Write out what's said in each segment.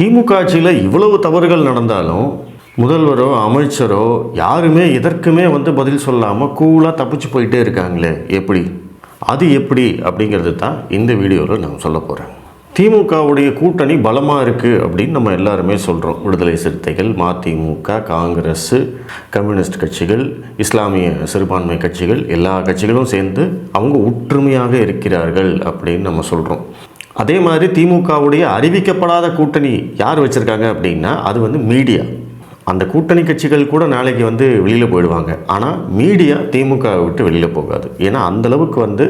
திமுக ஆட்சியில் இவ்வளவு தவறுகள் நடந்தாலும் முதல்வரோ அமைச்சரோ யாருமே எதற்குமே வந்து பதில் சொல்லாமல் கூலாக தப்பிச்சு போயிட்டே இருக்காங்களே எப்படி? அது எப்படி அப்படிங்கிறது தான் இந்த வீடியோவில் நான் சொல்ல போகிறேன் திமுகவுடைய கூட்டணி பலமாக இருக்குது அப்படின்னு நம்ம எல்லாருமே சொல்கிறோம் விடுதலை சிறுத்தைகள் மதிமுக காங்கிரஸ் கம்யூனிஸ்ட் கட்சிகள் இஸ்லாமிய சிறுபான்மை கட்சிகள் எல்லா கட்சிகளும் சேர்ந்து அவங்க ஒற்றுமையாக இருக்கிறார்கள் அப்படின்னு நம்ம சொல்கிறோம் அதே மாதிரி திமுகவுடைய அறிவிக்கப்படாத கூட்டணி யார் வச்சுருக்காங்க அப்படின்னா அது வந்து மீடியா. அந்த கூட்டணி கட்சிகள் கூட நாளைக்கு வந்து வெளியில் போயிடுவாங்க. ஆனால் மீடியா திமுக விட்டு வெளியில் போகாது. ஏன்னா அந்தளவுக்கு வந்து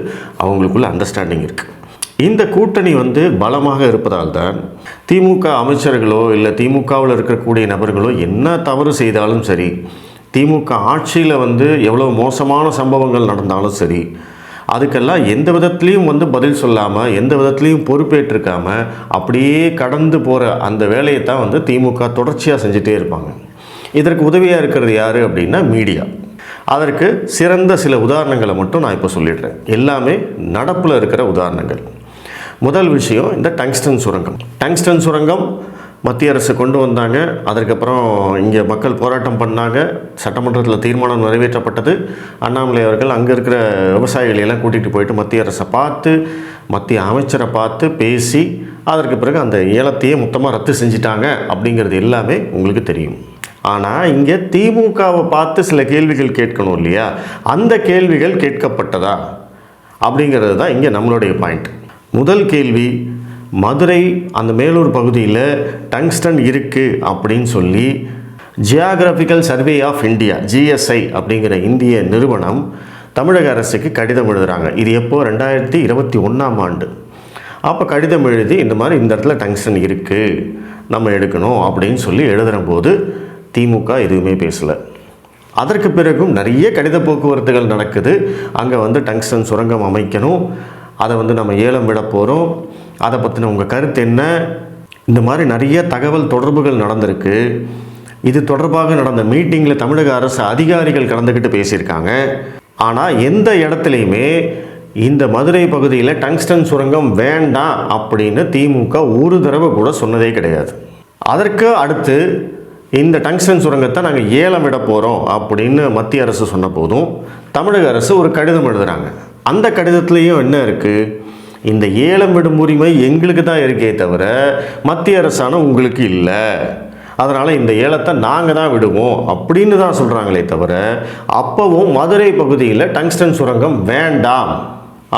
அவங்களுக்குள்ள அண்டர்ஸ்டாண்டிங் இருக்குது இந்த கூட்டணி வந்து பலமாக இருப்பதால் தான் திமுக அமைச்சர்களோ இல்லை திமுகவில் இருக்கக்கூடிய நபர்களோ என்ன தவறு செய்தாலும் சரி திமுக ஆட்சியில் வந்து எவ்வளோ மோசமான சம்பவங்கள் நடந்தாலும் சரி அதுக்கெல்லாம் எந்த விதத்துலேயும் வந்து பதில் சொல்லாமல் எந்த விதத்துலேயும் பொறுப்பேற்றிருக்காமல் அப்படியே கடந்து போகிற அந்த வேலையை தான் வந்து திமுக தொடர்ச்சியாக செஞ்சுட்டே இருப்பாங்க. இதற்கு உதவியாக இருக்கிறது யார் அப்படின்னா மீடியா. அதற்கு சிறந்த சில உதாரணங்களை மட்டும் நான் இப்போ சொல்லிடுறேன். எல்லாமே நடப்பில் இருக்கிற உதாரணங்கள். முதல் விஷயம் இந்த டங்ஸ்டன் சுரங்கம். டங்ஸ்டன் சுரங்கம் மத்திய அரசு கொண்டு வந்தாங்க. அதற்கப்புறம் இங்கே மக்கள் போராட்டம் பண்ணாங்க. சட்டமன்றத்தில் தீர்மானம் நிறைவேற்றப்பட்டது. அண்ணாமலை அவர்கள் அங்கே இருக்கிற விவசாயிகளை எல்லாம் கூட்டிகிட்டு போயிட்டு மத்திய அரசை பார்த்து மத்திய அமைச்சரை பார்த்து பேசி அதற்கு பிறகு அந்த ஏலத்தையே மொத்தமாக ரத்து செஞ்சிட்டாங்க அப்படிங்கிறது எல்லாமே உங்களுக்கு தெரியும். ஆனால் இங்கே திமுகவை பார்த்து சில கேள்விகள் கேட்கணும் இல்லையா? அந்த கேள்விகள் கேட்கப்பட்டதா? அப்படிங்கிறது தான் இங்கே நம்மளுடைய பாயிண்ட். முதல் கேள்வி மதுரை அந்த மேலூர் பகுதியில் டங்ஸ்டன் இருக்குது அப்படின்னு சொல்லி geographical survey of India GSI அப்படிங்கிற இந்திய நிறுவனம் தமிழக அரசுக்கு கடிதம் எழுதுகிறாங்க இது எப்போது ரெண்டாயிரத்தி இருபத்தி ஒன்றாம் ஆண்டு. அப்போ கடிதம் எழுதி இந்த மாதிரி இந்த இடத்துல டங்ஸ்டன் இருக்குது நம்ம எடுக்கணும் அப்படின்னு சொல்லி எழுதுகிற போது திமுக எதுவுமே பேசலை. அதற்கு பிறகும் நிறைய கடித போக்குவரத்துகள் நடக்குது. அங்கே வந்து டங்ஸ்டன் சுரங்கம் அமைக்கணும். அதை வந்து நம்ம ஏலம் விட போகிறோம் அதை பற்றின உங்கள் கருத்து என்ன? இந்த மாதிரி நிறைய தகவல் தொடர்புகள் நடந்திருக்கு. இது தொடர்பாக நடந்த மீட்டிங்கில் தமிழக அரசு அதிகாரிகள் கலந்துக்கிட்டு பேசியிருக்காங்க. ஆனால் எந்த இடத்துலையுமே இந்த மதுரை பகுதியில் டங்ஸ்டன் சுரங்கம் வேண்டாம் அப்படின்னு திமுக ஒரு தடவை கூட சொன்னதே கிடையாது. அதற்கு அடுத்து இந்த டங்ஸ்டன் சுரங்கத்தை நாங்கள் ஏலம் விட போகிறோம் அப்படின்னு மத்திய அரசு சொன்ன போதும் தமிழக அரசு ஒரு கடிதம் எழுதுகிறாங்க அந்த கடிதத்துலேயும் என்ன இருக்குது இந்த ஏலம் விடும் உரிமை எங்களுக்கு தான் இருக்கே தவிர மத்திய அரசான உங்களுக்கு இல்லை. அதனால் இந்த ஏலத்தை நாங்கள் தான் விடுவோம் அப்படின்னு தான் சொல்கிறாங்களே தவிர அப்போவும் மதுரை பகுதியில் டங்ஸ்டன் சுரங்கம் வேண்டாம்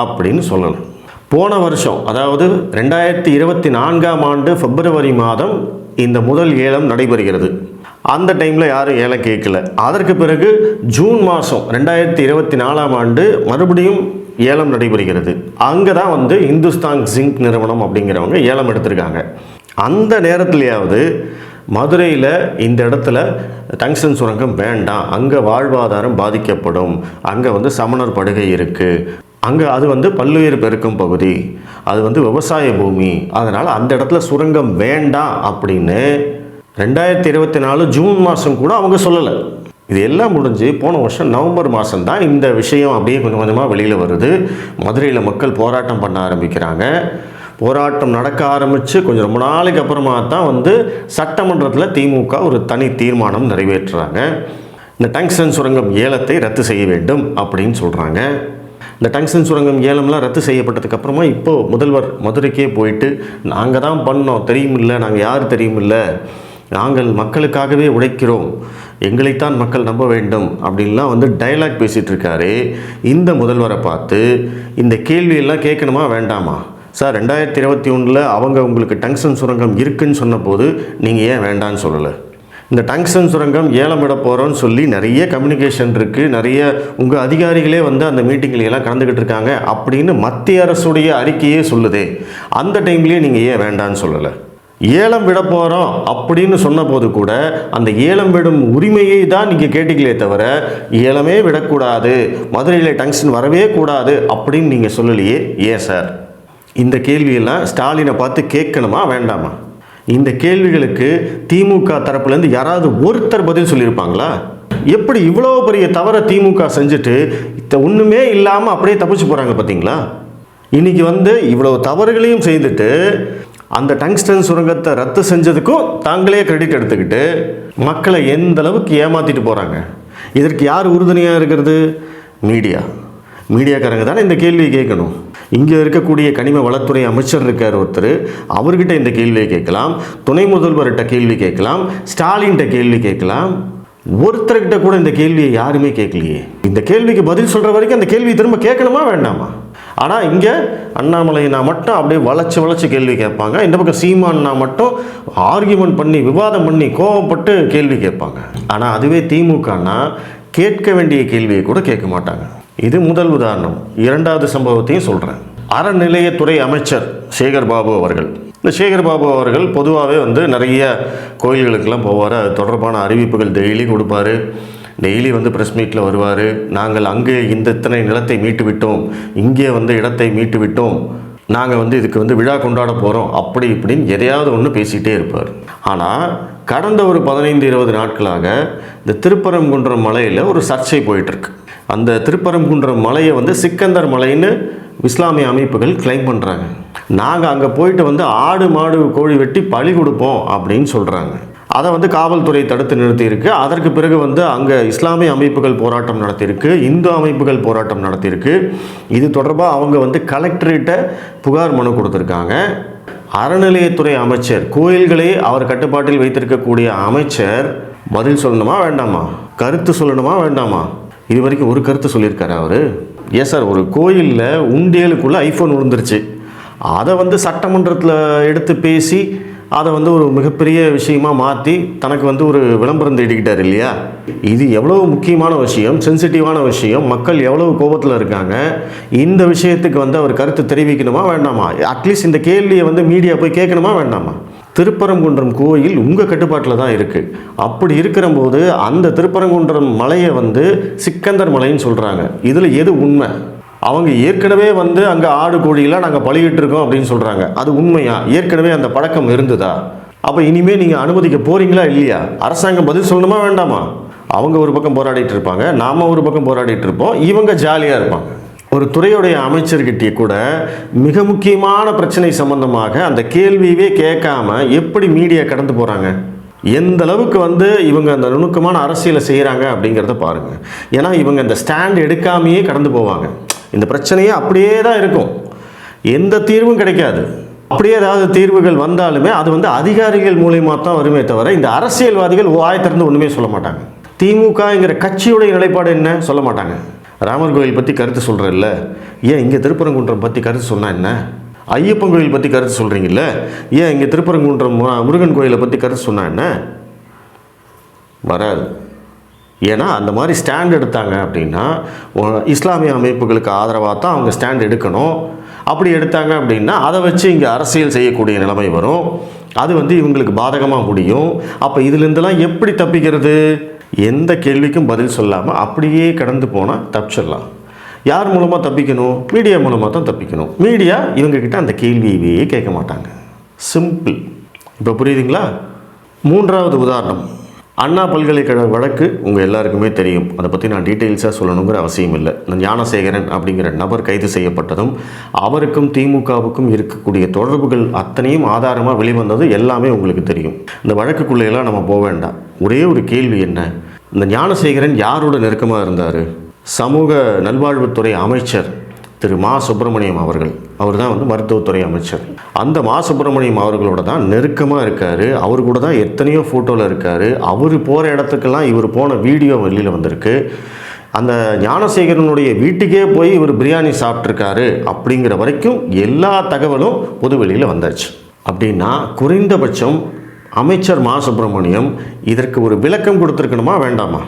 அப்படின்னு சொல்லணும். போன வருஷம் அதாவது ரெண்டாயிரத்தி இருபத்தி நான்காம் ஆண்டு பிப்ரவரி மாதம் இந்த முதல் ஏலம் நடைபெறுகிறது. அந்த டைமில் யாரும் ஏலம் கேட்கல. அதற்கு பிறகு ஜூன் மாதம் ரெண்டாயிரத்தி இருபத்தி நாலாம் ஆண்டு மறுபடியும் ஏலம் நடைபெறுகிறது. அங்கே தான் வந்து இந்துஸ்தான் ஜிங்க் நிறுவனம் அப்படிங்கிறவங்க ஏலம் எடுத்திருக்காங்க. அந்த நேரத்துலையாவது மதுரையில் இந்த இடத்துல டங்ஸ்டன் சுரங்கம் வேண்டாம். அங்கே வாழ்வாதாரம் பாதிக்கப்படும். அங்கே வந்து சமணர் படுகை இருக்குது அங்கே அது வந்து பல்லுயிர் பெருக்கும் பகுதி. அது வந்து விவசாய பூமி. அதனால் அந்த இடத்துல சுரங்கம் வேண்டாம் அப்படின்னு ரெண்டாயிரத்தி இருபத்தி நாலு ஜூன் மாதம் கூட அவங்க சொல்லலை. இது எல்லாம் முடிஞ்சு போன வருஷம் நவம்பர் மாதம் தான் இந்த விஷயம் அப்படியே கொஞ்சம் கொஞ்சமாக வெளியில் வருது. மதுரையில் மக்கள் போராட்டம் பண்ண ஆரம்பிக்கிறாங்க. போராட்டம் நடக்க ஆரம்பித்து கொஞ்சம் ரொம்ப நாளைக்கு அப்புறமா தான் வந்து சட்டமன்றத்தில் திமுக ஒரு தனி தீர்மானம் நிறைவேற்றுறாங்க. இந்த டங்ஸ்டன் சுரங்கம் ஏலத்தை ரத்து செய்ய வேண்டும் அப்படின்னு சொல்கிறாங்க இந்த டங்ஸ்டன் சுரங்கம் ஏலம்லாம் ரத்து செய்யப்பட்டதுக்கப்புறமா இப்போது முதல்வர் மதுரைக்கே போயிட்டு நாங்கள் தான் பண்ணோம் தெரியுமில்ல நாங்கள் யார் தெரியுமில்ல? நாங்கள் மக்களுக்காகவே உழைக்கிறோம். எங்களைத்தான் மக்கள் நம்ப வேண்டும் அப்படின்லாம் வந்து டைலாக் பேசிகிட்டு இருக்காரு இந்த முதல்வரை பார்த்து இந்த கேள்வியெல்லாம் கேட்கணுமா வேண்டாமா? சார் ரெண்டாயிரத்தி இருபத்தி ஒன்றில் அவங்க உங்களுக்கு டங்ஷன் சுரங்கம் இருக்குன்னு சொன்னபோது நீங்கள் ஏன் வேண்டான்னு சொல்லலை? இந்த டங்ஷன் சுரங்கம் ஏலமிட போகிறோன்னு சொல்லி நிறைய கம்யூனிகேஷன் இருக்குது நிறைய உங்கள் அதிகாரிகளே வந்து அந்த மீட்டிங்லையெல்லாம் கலந்துக்கிட்டு இருக்காங்க அப்படின்னு மத்திய அரசுடைய அறிக்கையே சொல்லுதே. அந்த டைம்லேயே நீங்கள் ஏன் வேண்டான்னு சொல்லலை? ஏலம் விட போகிறோம் அப்படின்னு சொன்னபோது கூட அந்த ஏலம் விடும் உரிமையை தான் நீங்கள் கேட்டீங்களே தவிர ஏலமே விடக்கூடாது மதுரையில் டங்ஸ்டன் வரவே கூடாது அப்படின்னு நீங்கள் சொல்லலையே? ஏன் சார்? இந்த கேள்வியெல்லாம் ஸ்டாலினை பார்த்து கேட்கணுமா வேண்டாமா? இந்த கேள்விகளுக்கு திமுக தரப்புலேருந்து யாராவது ஒருத்தர் பதில் சொல்லியிருப்பாங்களா? எப்படி இவ்வளோ பெரிய தவறை திமுக செஞ்சுட்டு இத்த ஒன்றுமே இல்லாமல் அப்படியே தப்பிச்சு போகிறாங்க பார்த்தீங்களா இன்னைக்கு வந்து இவ்வளோ தவறுகளையும் செய்துட்டு அந்த டங்ஸ்டன் சுரங்கத்தை ரத்து செஞ்சதுக்கும் தாங்களே கிரெடிட் எடுத்துக்கிட்டு மக்களை எந்த அளவுக்கு ஏமாத்திட்டு போகிறாங்க இதற்கு யார் உறுதுணையாக இருக்கிறது? மீடியா மீடியாக்காரங்க தானே இந்த கேள்வியை கேட்கணும். இங்கே இருக்கக்கூடிய கனிம வளத்துறை அமைச்சர் இருக்கார் ஒருத்தர். அவர்கிட்ட இந்த கேள்வியை கேட்கலாம். துணை முதல்வர்கிட்ட கேள்வி கேட்கலாம். ஸ்டாலின்கிட்ட கேள்வி கேட்கலாம். ஒருத்தர்கிட்ட கூட இந்த கேள்வியை யாருமே கேட்கலையே. இந்த கேள்விக்கு பதில் சொல்கிற வரைக்கும் அந்த கேள்வியை திரும்ப கேட்கணுமா வேண்டாமா? ஆனால் இங்கே அண்ணாமலைனா மட்டும் அப்படியே வளைச்சி வளைச்சி கேள்வி கேட்பாங்க. இந்த பக்கம் சீமானா மட்டும் ஆர்கியூமெண்ட் பண்ணி விவாதம் பண்ணி கோவப்பட்டு கேள்வி கேட்பாங்க. ஆனால் அதுவே திமுகனா கேட்க வேண்டிய கேள்வியை கூட கேட்க மாட்டாங்க. இது முதல் உதாரணம். இரண்டாவது சம்பவத்தையும் சொல்கிறேன் அறநிலையத்துறை அமைச்சர் சேகர் பாபு அவர்கள். இந்த சேகர் பாபு அவர்கள் பொதுவாகவே வந்து நிறைய கோயில்களுக்கெல்லாம் போவார். அது தொடர்பான அறிவிப்புகள் டெய்லி கொடுப்பாரு. டெய்லி வந்து ப்ரெஸ் மீட்டில் வருவார். நாங்கள் அங்கே இந்த இத்தனை நிலத்தை மீட்டு விட்டோம் இங்கே வந்து இடத்தை மீட்டு விட்டோம் நாங்கள் வந்து இதுக்கு வந்து விழா கொண்டாட போகிறோம் அப்படி இப்படின்னு எதையாவது ஒன்று பேசிகிட்டே இருப்பார். ஆனால் கடந்த ஒரு பதினைந்து இருபது நாட்களாக இந்த திருப்பரங்குன்றம் மலையில் ஒரு சர்ச்சை போயிட்டுருக்கு. அந்த திருப்பரங்குன்றம் மலையை வந்து சிக்கந்தர் மலைன்னு இஸ்லாமிய அமைப்புகள் கிளைம் பண்ணுறாங்க நாங்கள் அங்கே போயிட்டு வந்து ஆடு மாடு கோழி வெட்டி பழி கொடுப்போம் அப்படின்னு சொல்கிறாங்க அதை வந்து காவல்துறை தடுத்து நிறுத்தியிருக்கு. அதற்கு பிறகு வந்து அங்கே இஸ்லாமிய அமைப்புகள் போராட்டம் நடத்தியிருக்கு. இந்து அமைப்புகள் போராட்டம் நடத்தியிருக்கு. இது தொடர்பாக அவங்க வந்து கலெக்டரேட்டை புகார் மனு கொடுத்துருக்காங்க. அறநிலையத்துறை அமைச்சர் கோயில்களை அவர் கட்டுப்பாட்டில் வைத்திருக்கக்கூடிய அமைச்சர் பதில் சொல்லணுமா வேண்டாமா? கருத்து சொல்லணுமா வேண்டாமா? இது வரைக்கும் ஒரு கருத்து சொல்லியிருக்காரு அவர். ஏன் சார் ஒரு கோயிலில் உண்டியலுக்குள்ளே ஐஃபோன் விழுந்துருச்சு. அதை வந்து சட்டமன்றத்தில் எடுத்து பேசி அதை வந்து ஒரு மிகப்பெரிய விஷயமா மாற்றி தனக்கு வந்து ஒரு விளம்பரம் தேடிக்கிட்டார் இல்லையா? இது எவ்வளவு முக்கியமான விஷயம் சென்சிட்டிவான விஷயம் மக்கள் எவ்வளவு கோபத்தில் இருக்காங்க இந்த விஷயத்துக்கு வந்து அவர் கருத்து தெரிவிக்கணுமா வேண்டாமா? அட்லீஸ்ட் இந்த கேள்வியை வந்து மீடியா போய் கேட்கணுமா வேண்டாமா? திருப்பரங்குன்றம் கோயில் உங்கள் கட்டுப்பாட்டில் தான் இருக்குது அப்படி இருக்கிறபோது அந்த திருப்பரங்குன்றம் மலையை வந்து சிக்கந்தர் மலைன்னு சொல்கிறாங்க இதில் எது உண்மை? அவங்க ஏற்கனவே வந்து அங்கே ஆடு கோழியெல்லாம் நாங்கள் பழகிட்டு இருக்கோம் அப்படின்னு சொல்கிறாங்க அது உண்மையா? ஏற்கனவே அந்த பழக்கம் இருந்ததா? அப்போ இனிமேல் நீங்கள் அனுமதிக்க போகிறீங்களா இல்லையா? அரசாங்கம் பதில் சொல்லணுமா வேண்டாமா? அவங்க ஒரு பக்கம் போராடிட்டு இருப்பாங்க நாம் ஒரு பக்கம் போராடிட்டு இருப்போம் இவங்க ஜாலியாக இருப்பாங்க. ஒரு துறையுடைய அமைச்சர்கிட்டயே கூட மிக முக்கியமான பிரச்சனை சம்பந்தமாக அந்த கேள்வியவே கேட்காம எப்படி மீடியா கடந்து போகிறாங்க எந்த அளவுக்கு வந்து இவங்க அந்த நுணுக்கமான அரசியலை செய்கிறாங்க அப்படிங்கிறத பாருங்கள் ஏன்னா இவங்க அந்த ஸ்டாண்ட் எடுக்காமையே கடந்து போவாங்க. இந்த பிரச்சனையே அப்படியே தான் இருக்கும். எந்த தீர்வும் கிடைக்காது. அப்படியே ஏதாவது தீர்வுகள் வந்தாலுமே அது வந்து அதிகாரிகள் மூலியமாக தான் வருமே தவிர இந்த அரசியல்வாதிகள் வாய் ஒன்றுமே சொல்ல மாட்டாங்க. திமுகங்கிற கட்சியுடைய நிலைப்பாடு என்ன? சொல்ல மாட்டாங்க. ராமர் கோயில் பற்றி கருத்து சொல்கிறல்ல ஏன் இங்கே திருப்பரங்குன்றம் பற்றி கருத்து சொன்னால் என்ன? ஐயப்பன் கோயில் பற்றி கருத்து சொல்கிறீங்கல்ல ஏன் இங்கே திருப்பரங்குன்றம் முருகன் கோயிலை பற்றி கருத்து சொன்னால் என்ன? வராது. ஏன்னா அந்த மாதிரி ஸ்டாண்ட் எடுத்தாங்க அப்படின்னா இஸ்லாமிய அமைப்புகளுக்கு ஆதரவாக தான் அவங்க ஸ்டாண்ட் எடுக்கணும். அப்படி எடுத்தாங்க அப்படின்னா அதை வச்சு இங்கே அரசியல் செய்யக்கூடிய நிலைமை வரும். அது வந்து இவங்களுக்கு பாதகமாக முடியும். அப்போ இதுலேருந்துலாம் எப்படி தப்பிக்கிறது? எந்த கேள்விக்கும் பதில் சொல்லாமல் அப்படியே கடந்து போனால் தப்பிச்சிடலாம். யார் மூலமாக தப்பிக்கணும்? மீடியா மூலமாக தான் தப்பிக்கணும். மீடியா இவங்கக்கிட்ட அந்த கேள்வியவே கேட்க மாட்டாங்க. சிம்பிள். இப்போ புரியுதுங்களா? மூன்றாவது உதாரணம். அண்ணா பல்கலைக்கழக வழக்கு உங்கள் எல்லாருக்குமே தெரியும். அதை பற்றி நான் டீட்டெயில்ஸாக சொல்லணுங்கிற அவசியம் இல்லை. இந்த ஞானசேகரன் அப்படிங்கிற நபர் கைது செய்யப்பட்டதும் அவருக்கும் திமுகவுக்கும் இருக்கக்கூடிய தொடர்புகள் அத்தனையும் ஆதாரமாக வெளிவந்தது எல்லாமே உங்களுக்கு தெரியும். இந்த வழக்குக்குள்ளேயெல்லாம் நம்ம போக வேண்டாம். ஒரே ஒரு கேள்வி என்ன? இந்த ஞானசேகரன் யாரோட நெருக்கமாக இருந்தார்? சமூக நல்வாழ்வுத்துறை அமைச்சர் திரு மா சுப்பிரமணியம் அவர்கள். அவர் தான் வந்து மருத்துவத்துறை அமைச்சர். அந்த மா சுப்பிரமணியம் அவர்களோட தான் நெருக்கமாக இருக்கார். அவர் கூட தான் எத்தனையோ ஃபோட்டோவில் இருக்கார். அவர் போகிற இடத்துக்கெல்லாம் இவர் போன வீடியோ வெளியில் வந்திருக்கு. அந்த ஞானசேகரனுடைய வீட்டுக்கே போய் இவர் பிரியாணி சாப்பிட்ருக்காரு அப்படிங்கிற வரைக்கும் எல்லா தகவலும் பொது வெளியில் வந்தாச்சு. அப்படின்னா குறைந்தபட்சம் அமைச்சர் மா சுப்பிரமணியம் இதற்கு ஒரு விளக்கம் கொடுத்துருக்கணுமா வேண்டாமா?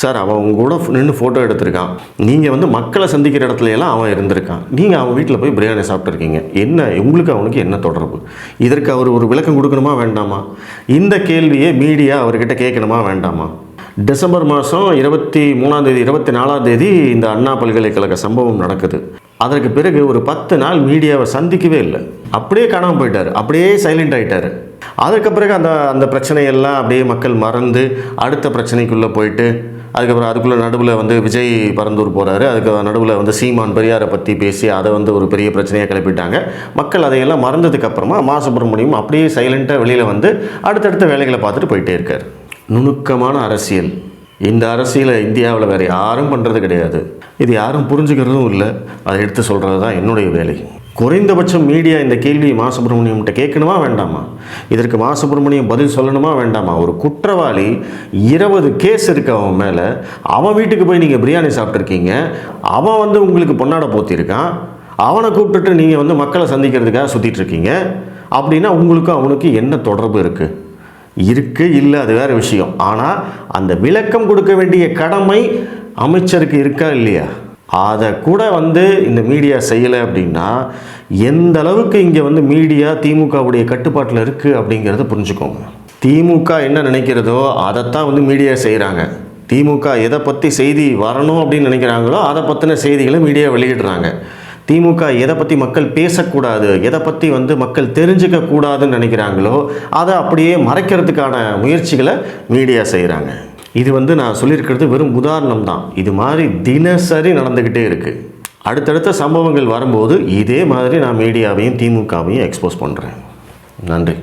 சார் அவன் உங்க கூட நின்று ஃபோட்டோ எடுத்திருக்கான். நீங்கள் வந்து மக்களை சந்திக்கிற இடத்துல எல்லாம் அவன் இருந்திருக்கான். நீங்கள் அவன் வீட்டில் போய் பிரியாணி சாப்பிட்ருக்கீங்க என்ன உங்களுக்கு அவனுக்கு என்ன தொடர்பு? இதற்கு அவர் ஒரு விளக்கம் கொடுக்கணுமா வேண்டாமா? இந்த கேள்வியை மீடியா அவர்கிட்ட கேட்கணுமா வேண்டாமா? டிசம்பர் மாதம் இருபத்தி மூணாம் தேதி இருபத்தி நாலாம் தேதி இந்த அண்ணா பல்கலைக்கழக சம்பவம் நடக்குது. அதற்கு பிறகு ஒரு பத்து நாள் மீடியாவை சந்திக்கவே இல்லை. அப்படியே காணாமல் போயிட்டார். அப்படியே சைலண்ட் ஆகிட்டார் அதற்கு பிறகு அந்த அந்த பிரச்சனையெல்லாம் அப்படியே மக்கள் மறந்து அடுத்த பிரச்சனைக்குள்ளே போயிட்டு அதுக்கப்புறம் அதுக்குள்ளே நடுவில் வந்து விஜய் பரந்தூர் போகிறாரு அதுக்கு நடுவில் வந்து சீமான் பெரியாரை பற்றி பேசி அதை வந்து ஒரு பெரிய பிரச்சனையாக கிளப்பிட்டாங்க. மக்கள் அதையெல்லாம் மறந்ததுக்கப்புறமா மா சுப்பிரமணியம் அப்படியே சைலண்ட்டாக வெளியில் வந்து அடுத்தடுத்த வேலைகளை பார்த்துட்டு போயிட்டே இருக்கார். நுணுக்கமான அரசியல். இந்த அரசியலை இந்தியாவில் வேறு யாரும் பண்ணுறது கிடையாது. இது யாரும் புரிஞ்சுக்கிறதும் இல்லை. அதை எடுத்து சொல்கிறது தான் என்னுடைய வேலை. குறைந்தபட்சம் மீடியா இந்த கேள்வியை மா சுப்பிரமணியம்கிட்ட கேட்கணுமா வேண்டாமா? இதற்கு மா சுப்பிரமணியம் பதில் சொல்லணுமா வேண்டாமா? ஒரு குற்றவாளி இருபது கேஸ் இருக்கு அவன் மேலே. அவன் வீட்டுக்கு போய் நீங்கள் பிரியாணி சாப்பிட்ருக்கீங்க அவன் வந்து உங்களுக்கு பொன்னாடை போத்திருக்கான். அவனை கூப்பிட்டுட்டு நீங்கள் வந்து மக்களை சந்திக்கிறதுக்காக சுற்றிட்டு இருக்கீங்க அப்படின்னா உங்களுக்கும் அவனுக்கு என்ன தொடர்பு இருக்குது இருக்கு இல்லை அது வேற விஷயம். ஆனால் அந்த விளக்கம் கொடுக்க வேண்டிய கடமை அமைச்சருக்கு இருக்கா இல்லையா? அதை கூட வந்து இந்த மீடியா செய்யலை அப்படின்னா எந்த அளவுக்கு இங்கே வந்து மீடியா திமுகவுடைய கட்டுப்பாட்டில் இருக்குது அப்படிங்கிறத புரிஞ்சுக்கோங்க. திமுக என்ன நினைக்கிறதோ அதைத்தான் வந்து மீடியா செய்கிறாங்க திமுக எதை பற்றி செய்தி வரணும் அப்படின்னு நினைக்கிறாங்களோ அதை பற்றின செய்திகளை மீடியா வெளியிடுறாங்க. திமுக எதை பற்றி மக்கள் பேசக்கூடாது எதை பற்றி வந்து மக்கள் தெரிஞ்சுக்க கூடாதுன்னு நினைக்கிறாங்களோ அதை அப்படியே மறைக்கிறதுக்கான முயற்சிகளை மீடியா செய்கிறாங்க இது வந்து நான் சொல்லியிருக்கிறது வெறும் உதாரணம் தான் இது மாதிரி தினசரி நடந்துக்கிட்டே இருக்குது அடுத்தடுத்த சம்பவங்கள் வரும்போது இதே மாதிரி நான் மீடியாவையும் திமுகவையும் எக்ஸ்போஸ் பண்ணுறேன் நன்றி.